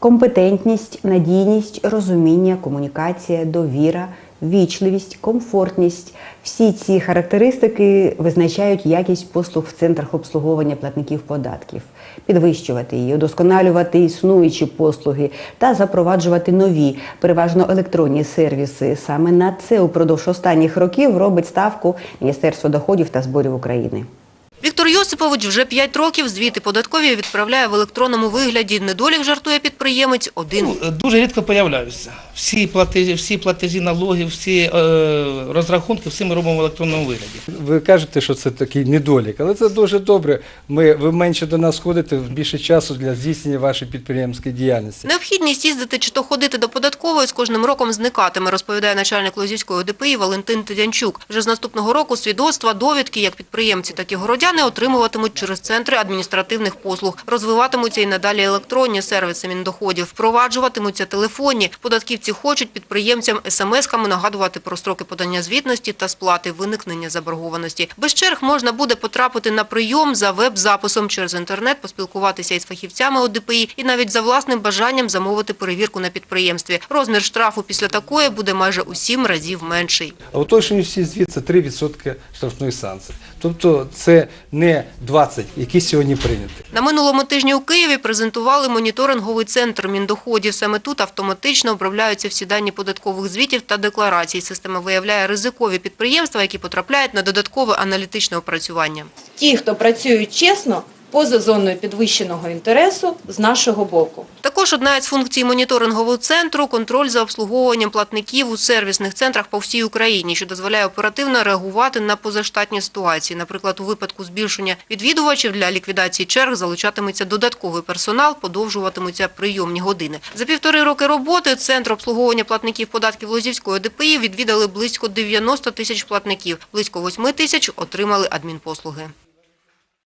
Компетентність, надійність, розуміння, комунікація, довіра, вічливість, комфортність всі ці характеристики визначають якість послуг в центрах обслуговування платників податків, підвищувати її, удосконалювати існуючі послуги та запроваджувати нові, переважно електронні сервіси. Саме на це упродовж останніх років робить ставку Міністерство доходів та зборів України. Віктор Йосипович вже 5 років звіти податкові відправляє в електронному вигляді. Недолік жартує підприємець один. Ну, дуже рідко появляються. Всі платежі, всі платежі налогів, всі е, розрахунки, всі ми робимо в електронному вигляді. Ви кажете, що це такий недолік, але це дуже добре. Ми, ви менше до нас ходите, більше часу для здійснення вашої підприємської діяльності. Необхідність їздити чи то ходити до податкової з кожним роком зникатиме, розповідає начальник Лозівської ОДПІ Валентин Тидянчук. Вже з наступного року свідоцтва, довідки, як підприємці, так і городяни отримуватимуть через центри адміністративних послуг. Розвиватимуться і надалі електронні сервіси Міндоходів. Впроваджуватимуться телефонні. Податківці хочуть підприємцям смс-ками нагадувати про строки подання звітності та сплати виникнення заборгованості. Без черг можна буде потрапити на прийом за веб-записом через інтернет, поспілкуватися із фахівцями ОДПІ і навіть за власним бажанням замовити перевірку на підприємстві. Розмір штрафу після такої буде майже у сім разів менший. А уточнені всі звіт це 3% штрафної санкції. Тобто це не 20, які сьогодні прийняті. На минулому тижні у Києві презентували моніторинговий центр Міндоходів. Саме тут автоматично обробляються всі дані податкових звітів та декларацій. Система виявляє ризикові підприємства, які потрапляють на додаткове аналітичне опрацювання. ті, хто працюють чесно, поза зоною підвищеного інтересу з нашого боку. Також одна із функцій моніторингового центру – контроль за обслуговуванням платників у сервісних центрах по всій Україні, що дозволяє оперативно реагувати на позаштатні ситуації. Наприклад, у випадку збільшення відвідувачів для ліквідації черг залучатиметься додатковий персонал, подовжуватимуться прийомні години. За півтори роки роботи Центр обслуговування платників податків Лозівської ДПІ відвідали близько 90 тисяч платників, близько 8 тисяч отримали адмінпослуги.